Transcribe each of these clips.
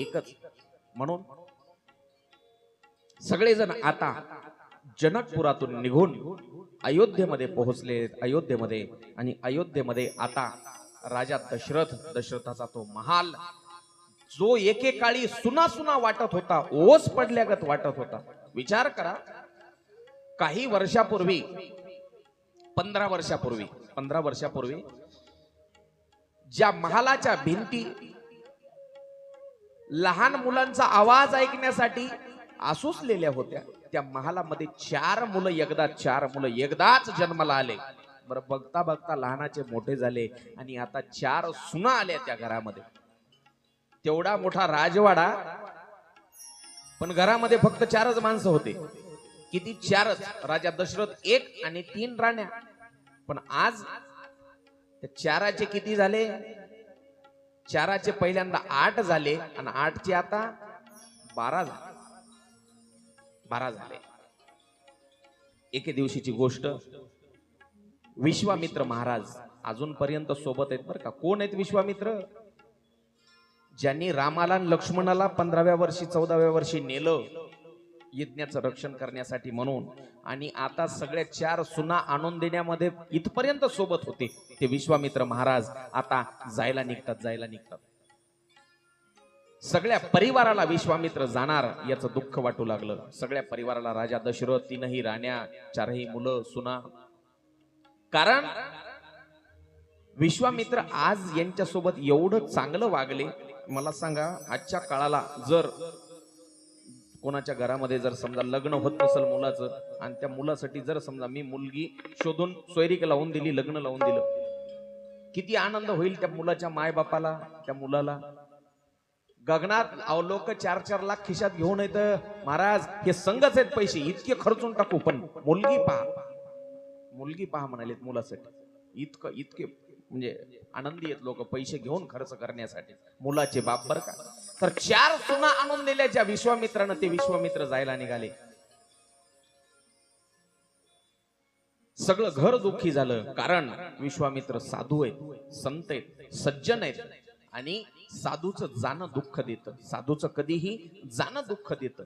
एकच. म्हणून सगळेजण आता जनकपुरातून निघून अयोध्येमध्ये पोहोचले अयोध्येमध्ये आणि अयोध्येमध्ये आता राजा दशरथ दशरथाचा तो महाल जो एकेकाळी सुना सुना वाटत होता ओस पडल्यागत वाटत होता. विचार करा काही वर्षापूर्वी पंधरा वर्षापूर्वी पंधरा वर्षापूर्वी ज्या महालाच्या भिंती लहान मुलांचा आवाज ऐकण्यासाठी आसुसलेल्या होत्या. त्या महालामध्ये चार मुलं एकदा चार मुलं एकदाच जन्माला आले. बरं बघता बघता लहानाचे मोठे झाले आणि आता चार सुना आल्या त्या घरामध्ये. तेवढा मोठा राजवाडा पण घरामध्ये फक्त चारच माणसं होते. किती चारच? राजा दशरथ एक आणि तीन राण्या. पण आज त्या चाराचे किती झाले? चाराचे पहिल्यांदा आठ झाले आणि आठचे आता बारा झाले. बारा झाले. एके दिवशीची गोष्ट विश्वामित्र महाराज अजूनपर्यंत सोबत आहेत बरं का. कोण आहेत विश्वामित्र? ज्यांनी रामाला लक्ष्मणाला पंधराव्या वर्षी चौदाव्या वर्षी नेलं यज्ञाचं रक्षण करण्यासाठी म्हणून. आणि आता सगळ्या चार सुना आणून देण्यामध्ये इथपर्यंत सोबत होते ते विश्वामित्र महाराज. आता जायला निघतात जायला निघतात. सगळ्या परिवाराला विश्वामित्र जाणार याचं दुःख वाटू लागलं. सगळ्या परिवाराला राजा दशरथ तीनही राण्या चारही मुलं सुना. कारण विश्वामित्र आज यांच्यासोबत एवढं चांगलं वागले. मला सांगा आजच्या काळाला जर कोणाच्या घरामध्ये जर समजा लग्न होत नसेल मुलाचं आणि त्या मुलासाठी जर समजा मी मुलगी शोधून सोयरीक लावून दिली लग्न लावून दिलं किती आनंद होईल त्या मुलाच्या मायबापाला त्या मुलाला? गगनात अवलोक चार चार लाख खिशात घेऊन येत. महाराज हे संघच आहेत पैसे इतके खर्चून टाकू पण मुलगी पहा. मुलगी पहा म्हणालेत मुलासाठी. इतकं इतके म्हणजे आनंदी आहेत लोक पैसे घेऊन खर्च करण्यासाठी. मुलाचे बाप बर का? तर चार सुना आणून दिल्या ज्या विश्वामित्रानं ते विश्वामित्र जायला निघाले. सगळं घर दुःखी झालं कारण विश्वामित्र साधू आहेत संत आहेत सज्जन आहेत. आणि साधूचं जाणं दुःख देत. साधूचं कधीही जाणं दुःख देत.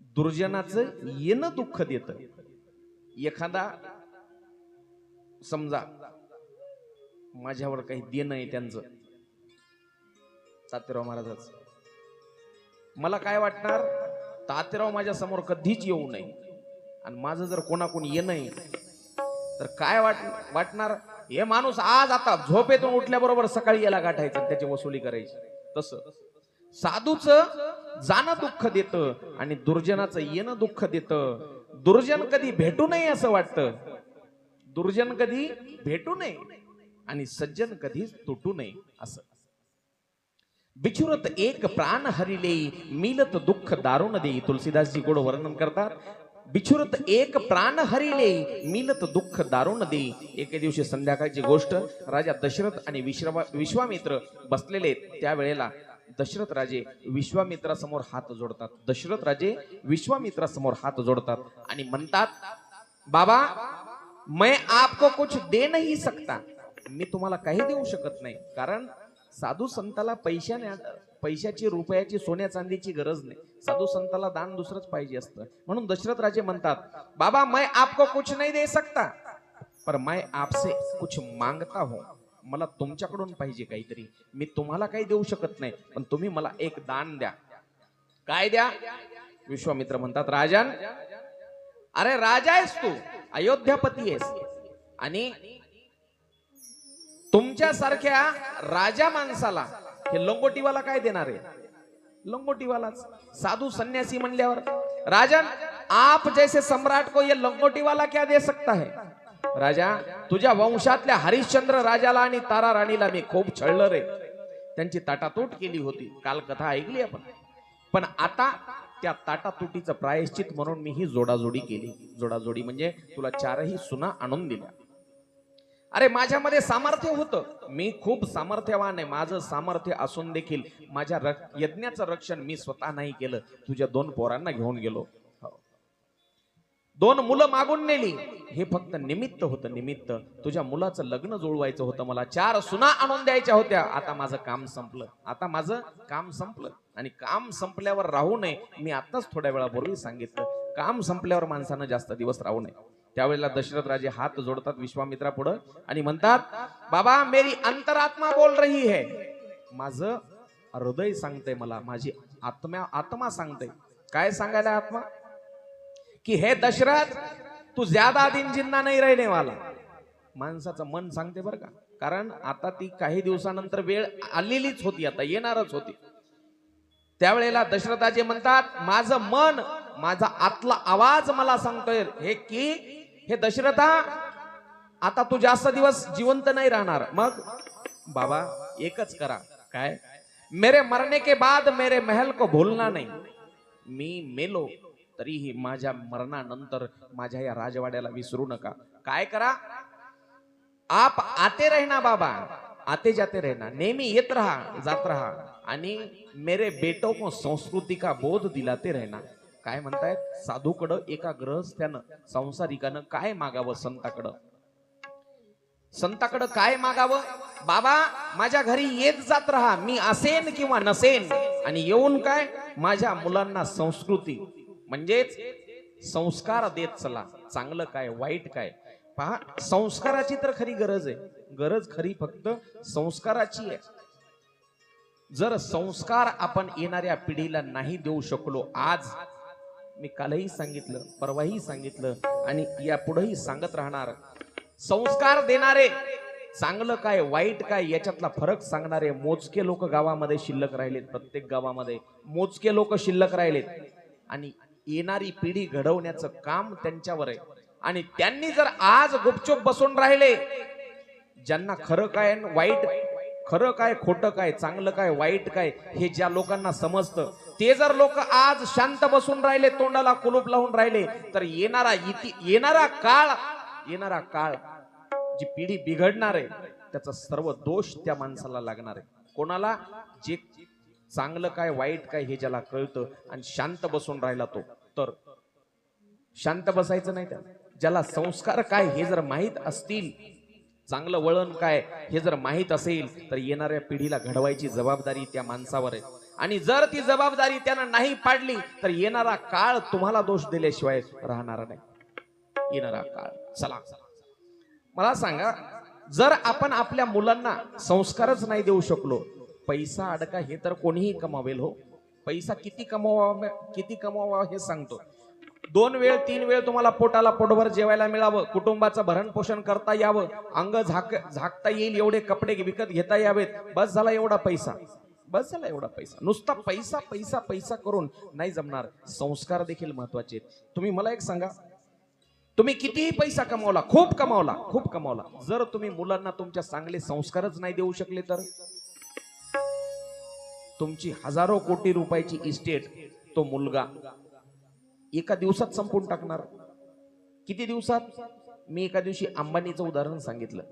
दुर्जनाचं येणं दुःख देत. एखादा समजा माझ्यावर काही देणं आहे त्यांचं. तातेराव महाराजाच. मला काय वाटणार? तातेराव माझ्यासमोर कधीच येऊ नये. आणि माझं जर कोणाकोण येणं आहे तर काय वाट वाटणार? हे माणूस आज आता झोपेतून उठल्याबरोबर सकाळी याला गाठायचं त्याची वसुली करायची. तसं. साधूच जाणं दुःख देत आणि दुर्जनाचं येणं दुःख देत. दुर्जन कधी भेटू नये असं वाटतं. दुर्जन कधी भेटू नये आणि सज्जन कधीच तुटू नये असं. बिछुरत एक प्राण हरिले मिलत दुःख दारुण दे तुलसीदासजी गोड वर्णन करतात बिछुरत एक प्राण हरिले मिलत दुःख दारुण देई एके दिवशी संध्याकाळची गोष्ट राजा दशरथ आणि विश्वा विश्वामित्र बसलेले आहेत. त्यावेळेला दशरथ राजे विश्वामित्रासमोर हात जोडतात दशरथ राजे विश्वामित्रासमोर हात जोडतात आणि म्हणतात बाबा मैं आपको कुछ दे नहीं सकता मी तुम्हाला काही देऊ शकत नाही कारण साधू संताला पैशाने पैशाची रुपयाची सोन्या चांदीची गरज नाही. साधू संताला दान दुसरंच पाहिजे असतं. म्हणून दशरथ राजे म्हणतात बाबा मैं आपको कुछ नाही दे सकता पर मैं आपसे कुछ मांगता हो. मला तुमच्याकडून पाहिजे काहीतरी. मी तुम्हाला काही देऊ शकत नाही पण तुम्ही मला एक दान द्या. काय द्या? विश्वामित्र म्हणतात राजन अरे राजा आहेस तू अयोध्यापती आहेस. आणि तुमच्यासारख्या राजा माणसाला हे लंगोटीवाला काय देणार आहे? लंगोटीवालाच. साधू संन्यासी म्हणल्यावर राजन आप जैसे सम्राट को ये लंगोटीवाला क्या दे सकता है? राजा तुझ्या वंशातल्या हरिश्चंद्र राजाला आणि तारा राणीला मी खूप छळलं रे. त्यांची ताटातूट केली होती. काल कथा ऐकली आपण. पण आता त्या ताटातुटीचं प्रायश्चित म्हणून मी ही जोडाजोडी केली. जोडाजोडी म्हणजे तुला चारही सुना आणून दिल्या. अरे माझ्यामध्ये सामर्थ्य होतं. मी खूप सामर्थ्यवान आहे. माझं सामर्थ्य असून देखील माझ्या रक- यज्ञाचं रक्षण मी स्वतः नाही केलं. तुझ्या दोन पोरांना घेऊन गेलो. हो. दोन मुलं मागून नेली. हे फक्त निमित्त होतं निमित्त. तुझ्या मुलाचं लग्न जुळवायचं होतं मला. चार सुना आणून द्यायच्या होत्या. आता माझं काम संपलं. आता माझं काम संपलं. आणि काम संपल्यावर राहू नये. मी आताच थोड्या वेळापूर्वी सांगितलं. काम संपल्यावर माणसानं जास्त दिवस राहू नये. त्यावेळेला दशरथ राजे हात जोडतात विश्वामित्रा पुढं आणि म्हणतात बाबा मेरी अंतरात्मा बोल रही है. माझं हृदय सांगते मला माझी आत्म्या आत्मा सांगते काय सांगायला आत्मा? कि हे दशरथ तू ज्यादा दिन जिंदा नाही रहने वाला माणसाचं मन सांगते बरं का कारण आता ती काही दिवसानंतर वेळ आलेलीच होती आता येणारच होती. त्यावेळेला दशरथाचे म्हणतात माझं मन माझा आतला आवाज मला सांगतोय हे की हे दशरथा आता तू जास्त दिवस जिवंत नाही राहणार. मग? बाबा एकच करा. काय? मेरे मरने के बाद मेरे महल को भूलना नाही. मी मेलो तरीही माझ्या मरणानंतर माझ्या या राजवाड्याला विसरू नका. काय करा? आप आते रहना बाबा. आते जाते रहना. नेहमी येत राहा जात राहा. आणि मेरे बेटो को संस्कृती का बोध दिलाते रहना. काय म्हणतायत? साधूकडं एका ग्रहस्थ्यानं संसारिकानं काय मागावं संताकडं? संताकडं काय मागावं? बाबा माझ्या घरी येत जात राहा मी असेन किंवा नसेन. आणि येऊन काय? माझ्या मुलांना संस्कृती. म्हणजेच संस्कार देत चला. चांगलं काय वाईट काय? पहा संस्काराची तर खरी गरज आहे. गरज खरी फक्त संस्काराची आहे. जर संस्कार आपण येणाऱ्या पिढीला नाही देऊ शकलो आज मी कालही सांगितलं परवाही सांगितलं आणि यापुढेही सांगत राहणार. संस्कार देणारे चांगलं काय वाईट काय याच्यातला फरक सांगणारे मोजके लोक गावामध्ये शिल्लक राहिलेत प्रत्येक गावामध्ये. मोजके लोक शिल्लक राहिलेत. आणि येणारी पिढी घडवण्याचं काम त्यांच्यावर आहे. आणि त्यांनी जर आज गुपचूप बसून राहिले ज्यांना खरं काय वाईट खरं काय खोटं काय चांगलं काय वाईट काय हे ज्या लोकांना समजतं ते जर लोक आज शांत बसून राहिले तोंडाला कुलूप लावून राहिले तर येणारा इति येणारा काळ येणारा काळ जी पिढी बिघडणार आहे त्याचा सर्व दोष त्या माणसाला लागणार आहे. कोणाला? जे चांगलं काय वाईट काय हे ज्याला कळतं आणि शांत बसून राहिला तो तर शांत बसायचं नाही त्या ज्याला संस्कार काय हे जर माहीत असतील चांगलं वळण काय हे जर माहीत असेल तर येणाऱ्या पिढीला घडवायची जबाबदारी त्या माणसावर आहे. आणि जर ती जबाबदारी त्यानं नाही पाडली तर येणारा काळ तुम्हाला दोष दिल्याशिवाय राहणार नाही. येणारा काळ. चला. मला सांगा जर आपण आपल्या मुलांना संस्कारच नाही देऊ शकलो पैसा अडका हे तर कोणीही कमावेल हो. पैसा किती कमवावा किती कमवावा हे सांगतो. दोन वेळ तीन वेळ तुम्हाला पोटाला पोटभर जेवायला मिळावं कुटुंबाचं भरण पोषण करता यावं अंग झाक झाकता येईल एवढे कपडे विकत घेता यावेत बस झाला एवढा पैसा. बस झाला एवढा पैसा. नुसता पैसा पैसा पैसा करून नाही जमणार. संस्कार देखील महत्त्वाचे आहेत. तुम्ही मला एक सांगा. तुम्ही कितीही पैसा कमावला खूप कमावला खूप कमावला. जर तुम्ही मुलांना तुमच्या चांगले संस्कारच नाही देऊ शकले तर? तुमची हजारो कोटी रुपयाची इस्टेट तो मुलगा एका दिवसात संपून टाकणार. किती दिवसात? मी एका दिवशी अंबानीचं उदाहरण सांगितलं.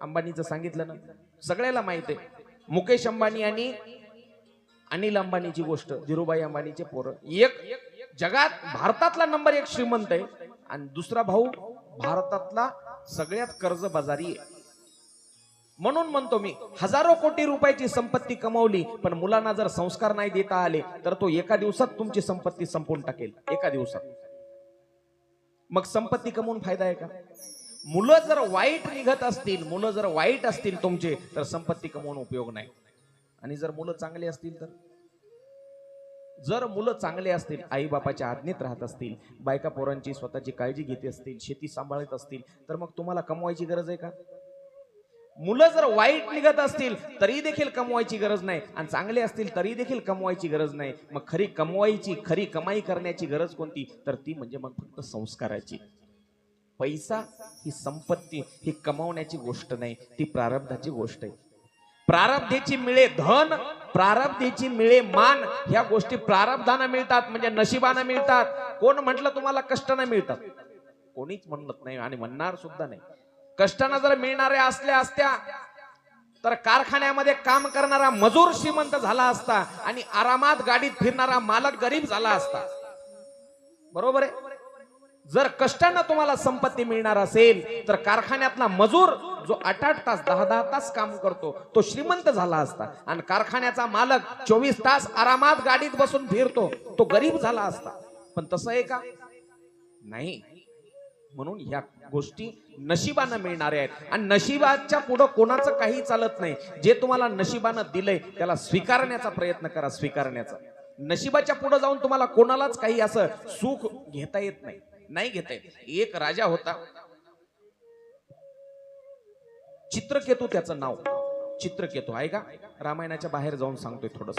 अंबानीचं सांगितलं ना? सगळ्याला माहीत आहे. मुकेश अंबानी आणि अनिल अंबानीची गोष्ट धीरूभाई अंबानीचे पोरं. एक जगात भारतातला नंबर एक श्रीमंत आहे आणि दुसरा भाऊ भारतातला सगळ्यात कर्जबाजारी आहे. म्हणून म्हणतो मी हजारो कोटी रुपयाची संपत्ती कमवली पण मुलांना जर संस्कार नाही देता आले तर तो एका दिवसात तुमची संपत्ती संपून टाकेल. एका दिवसात. मग संपत्ती कमवून फायदा आहे का? मुलं जर वाईट निघत असतील मुलं जर वाईट असतील तुमचे तर संपत्ती कमवून उपयोग नाही. आणि जर मुलं चांगली असतील तर? जर मुलं चांगले असतील आई बापाच्या आज्ञेत राहत असतील बायका पोरांची स्वतःची काळजी घेत असतील शेती सांभाळत असतील तर मग तुम्हाला कमवायची गरज आहे का? मुलं जर वाईट निघत असतील तरी देखील कमवायची गरज नाही. आणि चांगले असतील तरी देखील कमवायची गरज नाही. मग खरी कमवायची खरी कमाई करण्याची गरज कोणती? तर ती म्हणजे मग फक्त संस्काराची. पैसा ही संपत्ती ही कमावण्याची गोष्ट नाही ती प्रारब्धाची गोष्ट आहे. प्रारब्धेची मिळे धन प्रारब्धेची मिळे मान ह्या गोष्टी प्रारब्धानं मिळतात म्हणजे नशिबानं मिळतात. कोण म्हटलं तुम्हाला कष्टानं मिळतात? कोणीच म्हणत नाही आणि म्हणणार सुद्धा नाही. कष्टानं जर मिळणाऱ्या असल्या असत्या तर कारखान्यामध्ये काम करणारा मजूर श्रीमंत झाला असता आणि आरामात गाडीत फिरणारा मालक गरीब झाला असता. बरोबर आहे? जर कष्टानं तुम्हाला संपत्ती मिळणार असेल तर कारखान्यातला मजूर जो आठ आठ तास दहा दहा तास काम करतो तो श्रीमंत झाला असता. आणि कारखान्याचा मालक चोवीस तास आरामात गाडीत बसून फिरतो तो गरीब झाला असता. पण तसं आहे का? नाही. म्हणून ह्या गोष्टी नशिबानं मिळणाऱ्या आहेत. आणि नशिबाच्या पुढं कोणाचं काही चालत नाही. जे तुम्हाला नशिबानं दिलंय त्याला स्वीकारण्याचा प्रयत्न करा स्वीकारण्याचा. नशिबाच्या पुढे जाऊन तुम्हाला कोणालाच काही असं सुख घेता येत नाही. नाही घेता येत. एक राजा होता. चित्रकेतू त्याचं नाव. चित्रकेतू आहे का? रामायणाच्या बाहेर जाऊन सांगतोय थोडस.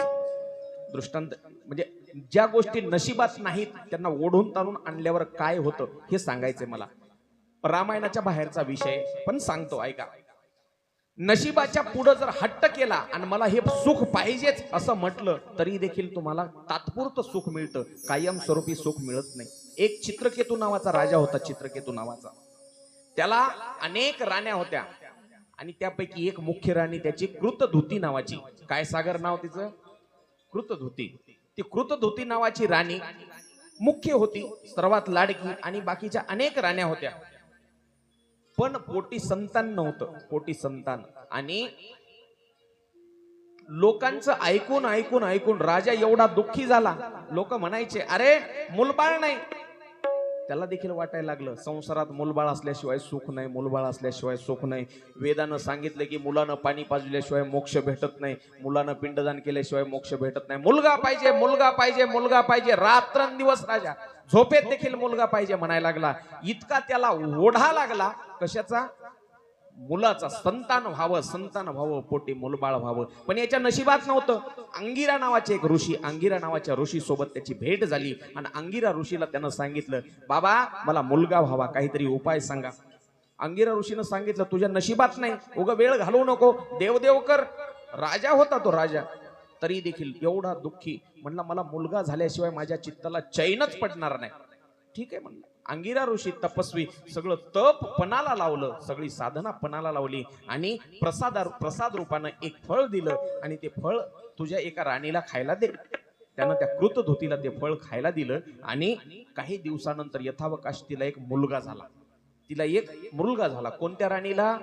दृष्टांत म्हणजे ज्या गोष्टी नशिबात नाहीत त्यांना ओढून ताणून आणल्यावर काय होतं हे सांगायचंय मला. रामायणाच्या बाहेरचा विषय पण सांगतो ऐका नशिबाच्या पुढे जर हट्ट केला आणि मला हे सुख पाहिजेच असं म्हटलं तरी देखील तुम्हाला तात्पुरतं सुख मिळतं. कायमस्वरूपी सुख मिळत नाही. एक चित्रकेतू नावाचा राजा होता चित्रकेतू नावाचा. त्याला अनेक राण्या होत्या. आणि त्यापैकी एक मुख्य राणी त्याची कृतधुती नावाची. काय सागर नाव तिचं? कृतधुती. ती कृतधुती नावाची राणी मुख्य होती सर्वात लाडकी आणि बाकीच्या अनेक राण्या होत्या. पण पोटी संतान नव्हतं पोटी संतान. आणि लोकांचं ऐकून ऐकून ऐकून राजा एवढा दुःखी झाला. लोक म्हणायचे अरे मुलबाळ नाही त्याला देखील वाटायला लागलं. संसारात मुलबाळ असल्याशिवाय सुख नाही मुलबाळ असल्याशिवाय सुख नाही. वेदानं सांगितलं की मुलानं पाणी पाजल्याशिवाय मोक्ष भेटत नाही. मुलानं पिंडदान केल्याशिवाय मोक्ष भेटत नाही. मुलगा पाहिजे मुलगा पाहिजे मुलगा पाहिजे. रात्रंदिवस राजा. झोपेत देखील मुलगा पाहिजे म्हणायला लागला. इतका त्याला ओढा लागला. कशाचा? मुलाचा संतान व्हावं संतान व्हावं पोटी मुलबाळ व्हावं. पण याच्या नशिबात नव्हतं. अंगिरा नावाचे एक ऋषी अंगिरा नावाच्या ऋषी सोबत त्याची भेट झाली. आणि अंगिरा ऋषीला त्यानं सांगितलं बाबा मला मुलगा व्हावा काहीतरी उपाय सांगा. अंगिरा ऋषीनं सांगितलं तुझ्या नशिबात नाही. उगा वेळ घालवू नको. देवदेव कर. राजा होता तो राजा. तरी देखील एवढा दुःखी. म्हणला मला मुलगा झाल्याशिवाय माझ्या चित्ताला चैनच पडणार नाही. ठीक आहे म्हणलं. अंगिरा ऋषी तपस्वी सगळं तप पणाला लावलं सगळी साधना पणाला लावली आणि प्रसाद प्रसाद रूपानं एक फळ दिलं आणि ते फळ तुझ्या एका राणीला खायला दे. त्यानं त्या कृत धोतीला ते फळ खायला दिलं आणि काही दिवसानंतर यथावकाश तिला एक मुलगा झाला. तिला एक मुलगा झाला. कोणत्या राणीला?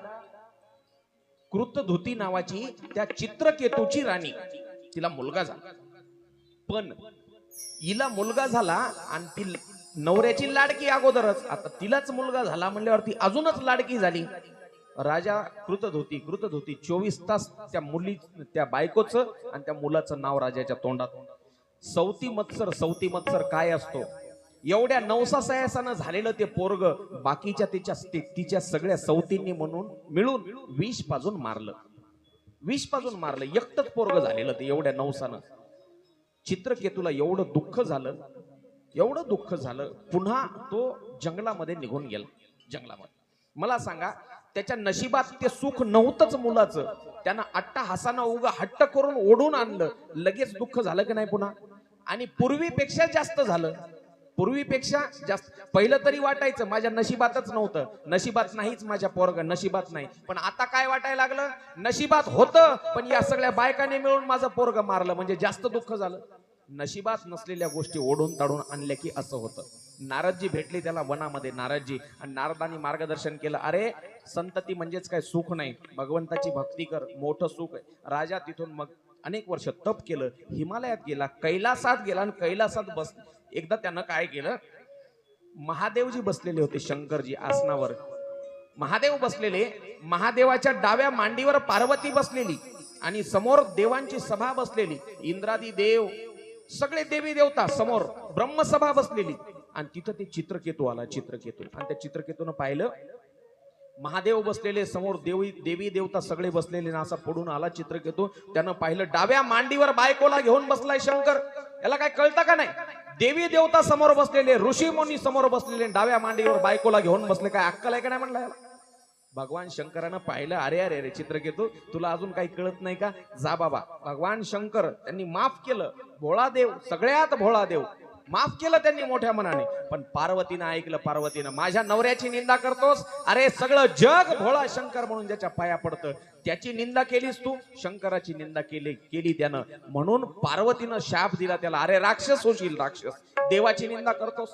कृत धोती नावाची त्या चित्रकेतूची राणी. तिला मुलगा झाला. पण हिला मुलगा झाला आणि ती नवऱ्याची लाडकी अगोदरच. आता तिलाच मुलगा झाला म्हणल्यावरती अजूनच लाडकी झाली. राजा कृतत होती कृतत होती चोवीस तास त्या मुली त्या बायकोचं आणि त्या मुलाचं नाव राजाच्या तोंडात. सौती मत्सर सौती मत्सर काय असतो? एवढ्या नवसा सयासानं झालेलं ते पोरग बाकीच्या तिच्या तिच्या सगळ्या सौतींनी म्हणून मिळून विष पाजून मारलं. विष पाजून मारलं. एकटच पोरग झालेलं ते एवढ्या नवसानं. चित्रकेतूला एवढं दुःख झालं. एवढं दुःख झालं पुन्हा तो जंगलामध्ये निघून गेला जंगलामध्ये. मला सांगा त्याच्या नशिबात ते सुख नव्हतंच मुलाचं. त्यानं अट्टा हसानं उगा हट्ट करून ओढून आणलं. लगेच दुःख झालं की नाही पुन्हा? आणि पूर्वीपेक्षा जास्त झालं. पूर्वीपेक्षा जास्त पहिलं तरी वाटायचं माझ्या नशिबातच नव्हतं. नशिबात नाहीच माझ्या पोरग नशिबात नाही. पण आता काय वाटायला लागलं? नशिबात होतं पण या सगळ्या बायकाने मिळून माझं पोरग मारलं. म्हणजे जास्त दुःख झालं. नशिबात नसलेल्या गोष्टी ओढून ताडून आणल्या की असं होतं. नारदजी भेटले त्याला वनामध्ये नारदजी. आणि नारदानी मार्गदर्शन केलं अरे संतती म्हणजेच काय? सुख नाही. भगवंताची भक्ती कर. मोठं सुख आहे. राजा तिथून मग अनेक वर्ष तप केलं. हिमालयात गेला कैलासात गेला आणि कैलासात बस एकदा त्यानं काय केलं? महादेवजी बसलेले होते शंकरजी आसनावर. महादेव बसलेले महादेवाच्या डाव्या मांडीवर पार्वती बसलेली आणि समोर देवांची सभा बसलेली. इंद्रादी देव सगळे देवी देवता समोर ब्रह्मसभा बसलेली. आणि तिथं ते चित्रकेतू आला चित्रकेतू. आणि त्या चित्रकेतून पाहिलं महादेव बसलेले समोर देवी देवी देवता सगळे बसलेले ना असा पडून आला चित्रकेतू. त्यानं पाहिलं डाव्या मांडीवर बायकोला घेऊन बसलाय शंकर. याला काय कळतं का नाही? देवी देवता समोर बसलेले ऋषी मुनी समोर बसलेले डाव्या मांडीवर बायकोला घेऊन बसले. काय अक्कल आहे का नाही म्हणलं याला? भगवान शंकरानं पाहिलं अरे अरे अरे चित्रकेतू तुला अजून काही कळत नाही का? जा बाबा. भगवान शंकर त्यांनी माफ केलं. भोळा देव सगळ्यात भोळा देव. माफ केलं त्यांनी मोठ्या मनाने. पण पार्वतीनं ऐकलं पार्वतीनं माझ्या नवऱ्याची निंदा करतोस? अरे सगळं जग भोळा शंकर म्हणून ज्याच्या पाया पडतं. त्याची निंदा केलीस तू? शंकराची निंदा केली केली त्यानं. म्हणून पार्वतीनं शाप दिला त्याला. अरे राक्षस होशील राक्षस. देवाची निंदा करतोस?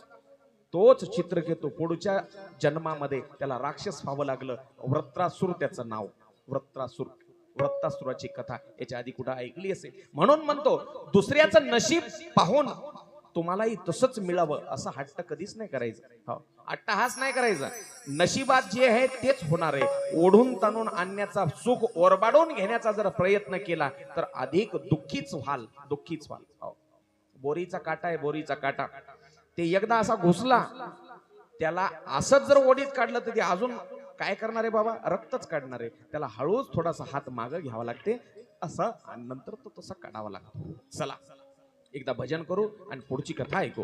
तोच चित्रकेतू पुढच्या जन्मामध्ये त्याला राक्षस व्हावं लागलं. व्रत्रासुर त्याचं नाव. व्रत्रासुर वृत्तासुराची कथा याच्या आधी कुठं ऐकली असेल? म्हणून म्हणतो दुसऱ्याचं नशीब पाहून तुम्हालाही तसंच मिळावं असं हट्ट कधीच नाही करायचं. हो. अट्टहास नाही करायचा. नशिबात जे आहे तेच होणार आहे. ओढून ताणून आणण्याचा सुख ओरबाडून घेण्याचा जर प्रयत्न केला तर अधिक दुःखीच व्हाल दुःखीच व्हाल. हो. बोरीचा काटा आहे बोरीचा काटा. ते एकदा असा घुसला त्याला असंच जर ओढीत काढलं तर ते अजून काय करणार आहे बाबा? रक्तच काढणार आहे. त्याला हळूच थोडासा हात मागं घ्यावा लागते. असं आणि नंतर तो तसा काढावा लागतो. चला एकदा भजन करू आणि पुढची कथा ऐकू.